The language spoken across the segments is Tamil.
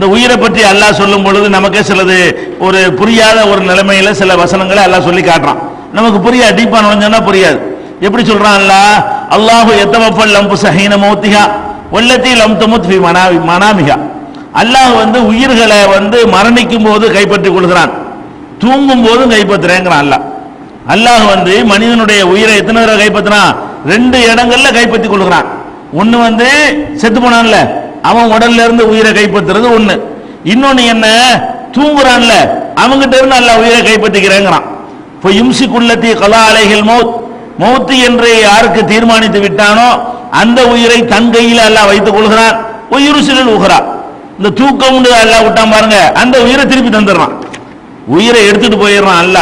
இந்த உயிரை பற்றி அல்லாஹ் சொல்லும் பொழுது நமக்கே சிலது ஒரு புரியாத ஒரு நிலைமையில சில வசனங்களை அல்லாஹ் சொல்லி காட்டுறான். நமக்கு புரியாது டீப்பா நுழைஞ்சோன்னா புரியாது. எப்படி சொல்றான் அல்லாஹ்? அல்லாஹு எத்தவப்பல் லம்பு சஹீன மௌத்திகா வல்லத்தி லம் தமுத் ஃபி மனாவி மனாமிகா. அல்லாஹ் வந்து உயிர்களை வந்து மரணிக்கும் போது கைப்பற்றி கொள்கிறான். தூங்கும் போதும் கைப்பற்றுறேங்கிறான் அல்லாஹ். அல்லாஹ் வந்து மனிதனுடைய உயிரை எத்தனை தடவை கைப்பற்றினா ரெண்டு இடங்கள்ல கைப்பற்றி கொள்கிறான். ஒன்று வந்து செத்து போனான்ல அவன் உடல்ல இருந்து உயிரை கைப்பற்றுறது ஒண்ணு. இன்னொன்னு என்ன? தூங்குறான்ல. அவங்கிட்ட இருந்து அல்ல உயிரை கைப்பற்றிக்கிறேங்கிறான் இப்போ இம்சிக்குள்ளத்தி கலா அலைகள் மௌத். மௌத்து என்று யாருக்கு தீர்மானித்து விட்டானோ அந்த உயிரை தன் கையில் அல்ல வைத்துக் கொள்கிறான். உயிர் சிலர் உகிறான் இந்த தூக்கம் அல்ல விட்டான் பாருங்க. அந்த உயிரை திருப்பி தந்துடுறான். உயிரை எடுத்துட்டு போயிடுறான் அல்ல.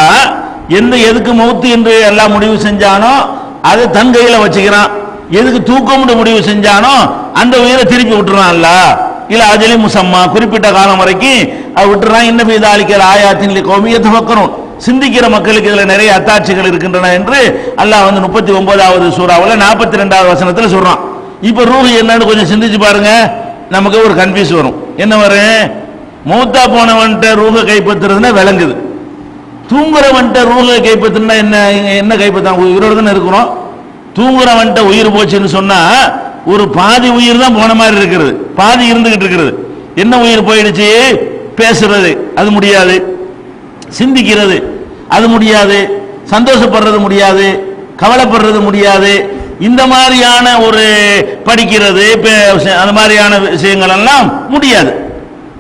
எந்த எதுக்கு மௌத்து என்று எல்லாம் முடிவு செஞ்சானோ அதை தன் கையில வச்சுக்கிறான். எதுக்கு தூக்கம்னு முடிவு செஞ்சானோ அந்த உயிரை திருப்பி விட்டுறான்ல. அல்ல இல்ல அஜலி முசம்மா குறிப்பிட்ட காலம் வரைக்கும் அது விட்டுறான். இன்னும் இது அளிக்கிற ஆயாத்தின் கோமியத்தை வைக்கணும் சிந்திக்கிற மக்களுக்கு இதுல நிறைய அத்தாட்சிகள் இருக்கின்றன என்று அல்லாஹ் வந்து முப்பத்தி ஒன்பதாவது சூறாவில் நாற்பத்தி ரெண்டாவது வசனத்தில் சொல்றான். இப்ப ரூஹ் என்னன்னு கொஞ்சம் சிந்திச்சு பாருங்க. நமக்கு ஒரு கன்ஃபியூஸ் வரும். என்ன வரும் மூத்தா போனவன்ட்ட ரூஹ கைப்பற்றுறதுன்னா விளங்குது. தூங்குறவன்ட்ட ரூஹ கைப்பற்றுனா என்ன? என்ன கைப்பற்றான் உயிரோடு தானே இருக்கிறோம். தூங்குறவன்ட்ட உயிர் போச்சுன்னு சொன்னா ஒரு பாதி உயிர் தான் போன மாதிரி இருக்கிறது. பாதி இருந்துகிட்டு இருக்கிறது. என்ன உயிர் போயிடுச்சு? பேசுறது. அது முடியாது. சிந்திக்கிறது. அது முடியாது. சந்தோஷப்படுறது முடியாது. கவலைப்படுறது முடியாது. இந்த மாதிரியான ஒரு படிக்கிறது பே- அந்த மாதிரியான விஷயங்கள் எல்லாம் முடியாது.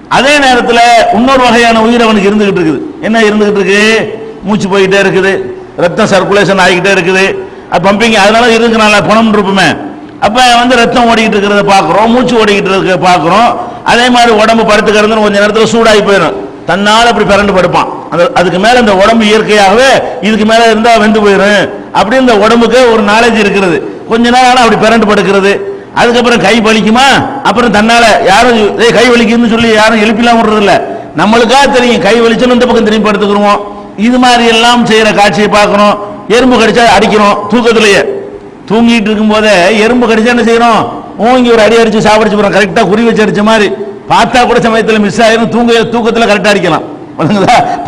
அதே நேரத்தில் இன்னொரு வகையான உயிர் அவனுக்கு இருந்துகிட்டு இருக்குது. என்ன இருந்துகிட்டு இருக்கு? மூச்சு போயிட்டே இருக்குது. ரத்தம் சர்க்குலேஷன் ஆகிக்கிட்டே இருக்குது. பம்பிங் அதனால இருக்கிறனால பணம் இருப்போமே. அப்போ வந்து ரத்தம் ஓடிக்கிட்டு இருக்கிறத பார்க்குறோம் மூச்சு ஓடிக்கிட்டு இருக்க பார்க்குறோம். அதே மாதிரி உடம்பு படுத்து கிடந்து கொஞ்சம் நேரத்தில் சூடாகி போயிடும். தன்னால் அப்படி பிறண்டு படுப்பான். அந்த அதுக்கு மேலே இந்த உடம்பு இயற்கையாகவே இதுக்கு மேலே இருந்தால் வெந்து போயிடும். அப்படி இந்த உடம்புக்கு ஒரு நாலேஜ் இருக்கிறது. கொஞ்ச நேரம் ஆனால் அப்படி பிறண்டு படுக்கிறது. அதுக்கப்புறம் கை வலிக்குமா? அப்புறம் தன்னால் யாரும் ஏய் கை வலிக்குதுன்னு சொல்லி யாரும் எழுப்பிலாம் விடுறதில்ல. நம்மளுக்காக தெரியும் கை வலிச்சுன்னு இந்த பக்கம் திரும்பி படுத்துக்கிறோம் இது மாதிரி எல்லாம் செய்கிற காட்சியை பார்க்குறோம் எறும்பு கடிச்சா அடிக்கிறோம் தூக்கத்திலேயே. தூங்கிட்டு இருக்கும் போதே எறும்பு கடிச்சா என்ன செய்யறோம் ஓங்கி ஒரு அடி அடிச்சு சாப்பிடுச்சு போறோம் கரெக்டா குறி வச்சு அடிச்ச மாதிரி. பார்த்தா கூட சமயத்தில் மிஸ் ஆயிரும். தூங்க தூக்கத்தில் கரெக்டா அடிக்கலாம்.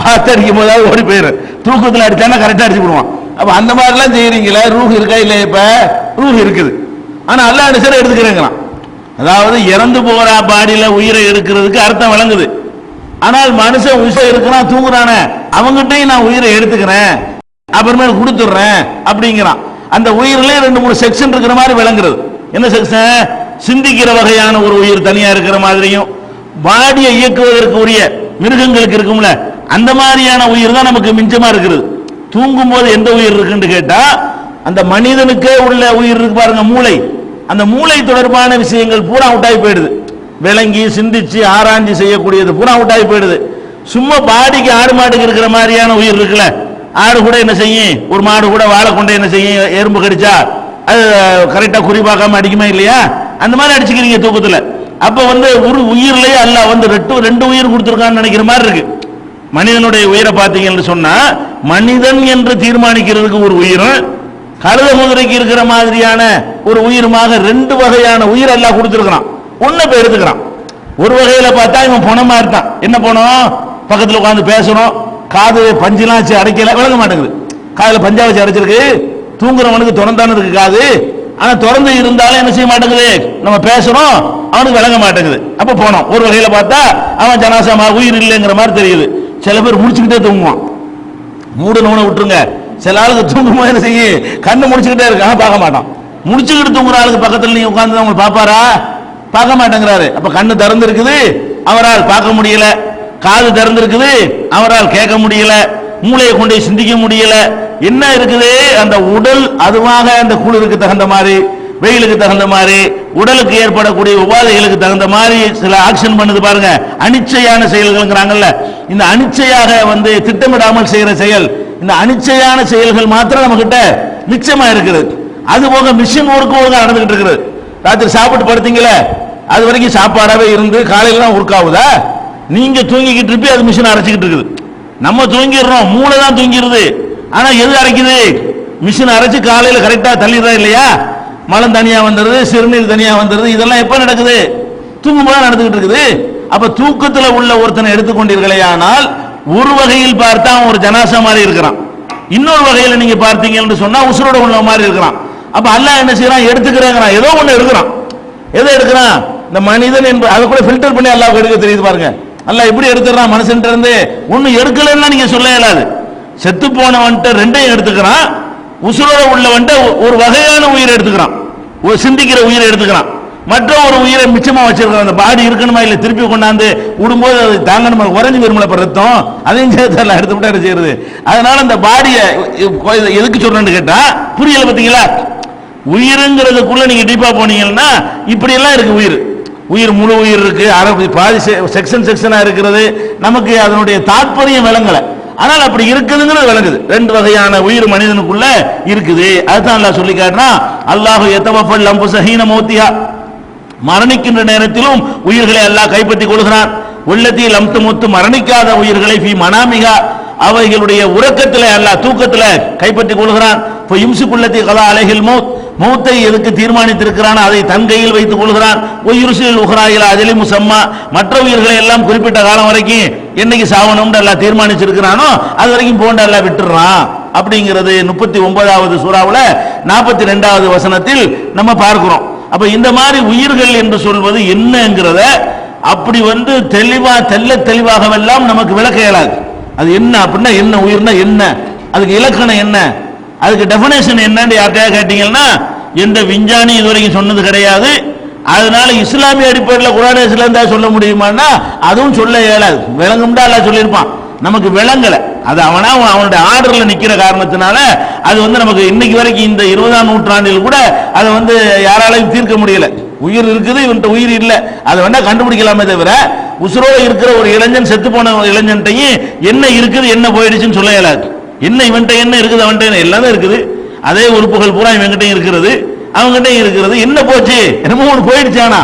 பார்த்து அடிக்கும் போதாவது ஓடி போயிரு தூக்கத்தில் அடித்தானா கரெக்டா அடிச்சு விடுவான். அப்ப அந்த மாதிரிலாம் செய்கிறீங்களே ரூஹ் இருக்கா இல்லையா இப்ப? ரூஹ் இருக்குது. ஆனா அல்லா அனுசரம் எடுத்துக்கிறேங்களாம் அதாவது இறந்து போற பாடியில உயிரை எடுக்கிறதுக்கு அர்த்தம் விளங்குது. ஆனால் மனுஷன் உயிர் இருக்கிறான் தூங்குறானே. அவங்ககிட்டயும் நான் உயிரை எடுத்துக்கிறேன். அப்புறமேல் கொடுத்துடுறேன் அப்படிங்கிறான். அந்த உயிரிலே ரெண்டு மூணு செக்ஷன் இருக்கிற மாதிரி விளங்குறது. என்ன செக்ஷன் சிந்திக்கிற வகையான ஒரு உயிர் தனியா இருக்கிற மாதிரியும் பாடியை இயக்குவதற்கு உரிய மிருகங்களுக்கு இருக்கும்ல அந்த மாதிரியான உயிர் தான் நமக்கு மிஞ்சமா இருக்கிறது தூங்கும் போது எந்த உயிர் இருக்குன்னு கேட்டா அந்த மனிதனுக்கே உள்ள உயிர் இருக்கு பாருங்க மூளை. அந்த மூளை தொடர்பான விஷயங்கள் பூரா அவுட்டாகி போயிடுது. விளங்கி சிந்திச்சு ஆராய்ச்சி செய்யக்கூடியது பூரா அவுட்டாகி போயிடுது. சும்மா பாடிக்கு ஆடு மாட்டுக்கு இருக்கிற மாதிரியான உயிர் இருக்குல்ல ஆடு கூட என்ன செய்யும்? ஒரு மாடு கூட வாழை கொண்டு என்ன செய்யும்? எறும்பு கடிச்சா அது கரெக்டாக குறி பார்க்காம அடிக்குமா இல்லையா? அந்த மாதிரி அடிச்சுக்கிறீங்க தூக்கத்தில். அப்போ வந்து ஒரு உயிர்லேயே அல்ல வந்து ரெட்டு ரெண்டு உயிர் கொடுத்துருக்கான்னு நினைக்கிற மாதிரி இருக்கு. மனிதனுடைய உயிரை பார்த்தீங்கன்னு சொன்னா மனிதன் என்று தீர்மானிக்கிறதுக்கு ஒரு உயிரும் கழுத குதிரைக்கு இருக்கிற மாதிரியான ஒரு உயிருமாக ரெண்டு வகையான உயிர் எல்லாம் கொடுத்துருக்கிறான். ஒன்றை பேர் எடுத்துக்கிறான். ஒரு வகையில பார்த்தா இவன் பணமா இருக்கான். என்ன பணம்? பக்கத்தில் உட்காந்து பேசணும். காது பஞ்செல்லாம் வச்சு அடைக்கல விளங்க மாட்டேங்குது. காதில் பஞ்சா வச்சு அடைச்சிருக்கு. தூங்குறவனுக்கு திறந்தானு இருக்கு காது. ஆனா திறந்து இருந்தாலும் என்ன செய்ய மாட்டேங்குது? நம்ம பேசுறோம் அவனுக்கு விளங்க மாட்டேங்குது. அப்ப போனோம். ஒரு வகையில பார்த்தா அவன் ஜனாசமா உயிர் இல்லைங்கிற மாதிரி தெரியுது. சில பேர் முடிச்சுக்கிட்டே தூங்குவான். மூடு விட்டுருங்க. சில ஆளுக்கு தூங்கும்போது என்ன செய்ய? கண்ணு முடிச்சுக்கிட்டே இருக்கான். பார்க்க மாட்டான். முடிச்சுக்கிட்டு தூங்குற ஆளுக்கு பக்கத்தில் நீங்க உட்காந்து அவங்க பார்ப்பாரா? பார்க்க மாட்டேங்கிறாரு. அப்ப கண்ணு திறந்து இருக்குது அவரால் பார்க்க முடியல. காது திறந்திருக்குது. அவரால் கேட்க முடியல. மூளையை கொண்டு சிந்திக்க முடியல. என்ன இருக்குது? அந்த உடல் அதுவாக அந்த குளிருக்கு தகுந்த மாதிரி வெயிலுக்கு தகுந்த மாதிரி உடலுக்கு ஏற்படக்கூடிய உபாதைகளுக்கு தகுந்த மாதிரி சில ஆக்ஷன் பண்ணுது பாருங்க. அனிச்சையான செயல்கள்ங்கிறாங்கல்ல. இந்த அனிச்சையாக வந்து திட்டமிடாமல் செய்யற செயல் இந்த அனிச்சையான செயல்கள் மாத்திரம் நம்ம கிட்ட மிச்சமா இருக்குது. அது போக மிஷின் ஒர்க் ஒழுங்கா நடந்துகிட்டு இருக்குது. ராத்திரி சாப்பிட்டு படுத்தீங்களே அது வரைக்கும் சாப்பாடாவே இருந்து காலையில தான் ஒர்க் ஆகுதா? நீங்க தூங்கிக்கிட்டு இருப்பி அது மிஷின் அரைச்சிக்கிட்டு இருக்குது. நம்ம தூங்கிடுறோம் மூளை தான் தூங்கிடுது. ஆனா எது அரைக்குது? மிஷின் அரைச்சு காலையில கரெக்டா தள்ளிடுறா இல்லையா? மலம் தனியா வந்துடுது சிறுநீர் தனியா வந்துடுது இதெல்லாம் எப்ப நடக்குது? தூங்கும் போது நடந்துகிட்டு இருக்குது. அப்ப தூக்கத்துல உள்ள ஒருத்தனை எடுத்துக்கொண்டீர்களே ஆனால் ஒரு வகையில் பார்த்தா அவன் ஒரு ஜனாசா மாதிரி இருக்கிறான். இன்னொரு வகையில நீங்க பார்த்தீங்கன்னு சொன்னா உசுரோட உள்ள மாதிரி இருக்கிறான். அப்ப அல்லாஹ் என்ன செய்யறான்? எடுத்துக்கிறேங்கிறான். ஏதோ ஒண்ணு எடுக்கிறான். எதை எடுக்கிறான்? இந்த மனிதன் என்பது அதை கூட ஃபில்டர் பண்ணி அல்லாஹ் எடுக்க தெரியுது பாருங்க. அல்ல எப்படி எடுத்துறான் மனுஷன் இருந்து. ஒண்ணு எடுக்கலன்னா நீங்க சொல்ல இயலாது செத்து போனவன்ட்டு ரெண்டையும் எடுத்துக்கிறான். உசுரோட உள்ளவன்ட்ட ஒரு வகையான உயிரை எடுத்துக்கிறான். ஒரு சிந்திக்கிற உயிரை எடுத்துக்கிறான். மற்ற ஒரு உயிரை மிச்சமா வச்சிருக்கான் அந்த பாடி இருக்கணுமா இல்ல திருப்பி கொண்டாந்து விடும்போது அது தாங்கணுமா? உறைஞ்சு வரும்ல ரத்தம்? அதையும் சேர்த்து எல்லாம் எடுத்து விட்டா செய்யறது? அதனால அந்த பாடியை எதுக்கு சொல்றேன்னு கேட்டா புரியல பாத்தீங்களா? உயிருங்கிறதுக்குள்ள நீங்க டீப்பா போனீங்கன்னா இப்படி எல்லாம் இருக்கு உயிர். உயிர் முழு உயிர் இருக்கு அரை பாதி செக்ஷன் செக்ஷனா இருக்கிறது. நமக்கு அதனுடைய தாற்பயம் விளங்கல. ஆனால் அப்படி இருக்குதுங்கிறது விளங்குது. ரெண்டு வகையான உயிர் மனிதனுக்குள்ள இருக்குது. அதுதான் அல்லாஹ் சொல்லி காட்டினா அல்லாஹு எத்தவப்பல் லம்பு சஹீன மோத்தியா மரணிக்கின்ற நேரத்திலும் உயிர்களை அல்லாஹ் கைப்பற்றிக் கொள்கிறான். உள்ளத்தி லம்து முத்து மரணிக்காத உயிர்களை பி மனாமிகா அவைகளுடைய உறக்கத்தில் அல்லாஹ் தூக்கத்தில் கைப்பற்றிக் கொள்கிறான். இப்போ இம்சுக்குள்ளத்தி கலா அலைகள் மௌத். மௌத்தை எதுக்கு தீர்மானித்திருக்கிறான் அதை தன் கையில் வைத்துக் கொள்கிறான் உயிருசில் உஹராயில் அதிலி முசம்மா. மற்ற உயிர்களை எல்லாம் குறிப்பிட்ட காலம் வரைக்கும் என்னைக்கு சாவணும்னு எல்லாம் தீர்மானிச்சிருக்கிறானோ அது வரைக்கும் போண்டு எல்லாம் விட்டுறான். அப்படிங்கிறது முப்பத்தி ஒன்பதாவது சூறாவில் நாற்பத்தி ரெண்டாவது வசனத்தில் நம்ம பார்க்கிறோம். அப்ப இந்த மாதிரி உயிர்கள் என்று சொல்வது என்னங்கிறத அப்படி வந்து தெளிவா தெல்ல தெளிவாகவெல்லாம் நமக்கு விளக்க இயலாது. அது என்ன அப்படின்னா என்ன உயிர்னா என்ன? அதுக்கு இலக்கணம் என்ன? அதுக்கு டெஃபினேஷன் என்னன்னு யார்கிட்டயா கேட்டீங்கன்னா எந்த விஞ்ஞானி இதுவரைக்கும் சொன்னது கிடையாது. அதனால இஸ்லாமிய அடிப்படையில் குரான இருந்தா சொல்ல முடியுமான்னா அதுவும் சொல்ல இயலாது. விளங்கும்டா எல்லாம் சொல்லியிருப்பான். நமக்கு விளங்கலை. அது அவனா அவன் அவனுடைய ஆர்டர்ல நிக்கிற காரணத்தினால அது வந்து நமக்கு இன்னைக்கு வரைக்கும் இந்த இருபதாம் நூற்றாண்டில் கூட அதை வந்து யாராலையும் தீர்க்க முடியல. உயிர் இருக்குது இவன்ட்ட உயிர் இல்லை. அதை வேணா கண்டுபிடிக்கலாமே தவிர உசுரோட இருக்கிற ஒரு இளைஞன் செத்து போன இளைஞன்ட்டையும் என்ன இருக்குது என்ன போயிடுச்சுன்னு சொல்ல இயலாது. என்ன இவன்ட்ட என்ன இருக்குது அவன்கிட்ட என்ன எல்லாமே இருக்குது. அதே உறுப்புகள் பூரா இவன்கிட்டயும் இருக்கிறது அவங்ககிட்டயும் இருக்கிறது. என்ன போச்சு? என்னமோ ஒன்று போயிடுச்சானா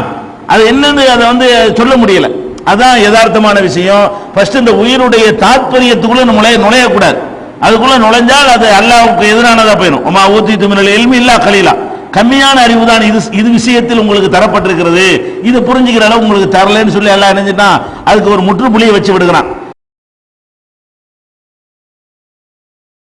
அது என்னன்னு அதை வந்து சொல்ல முடியல. அதான் யதார்த்தமான விஷயம். ஃபர்ஸ்ட் இந்த உயிருடைய தாத்பரியத்துக்குள்ள நுழைய நுழையக்கூடாது. அதுக்குள்ள நுழைஞ்சால் அது அல்லாவுக்கு எதிரானதா போயிடும். அம்மா ஊத்தி துமிழல் எல்மி இல்லா கலீலா. கம்மியான அறிவு தான் இது இது விஷயத்தில் உங்களுக்கு தரப்பட்டிருக்கிறது. இது புரிஞ்சுக்கிற அளவு உங்களுக்கு தரலன்னு சொல்லி எல்லாம் நினைஞ்சிட்டான் அதுக்கு ஒரு முற்றுப்புள்ளியை வச்சு விடுகிறான்.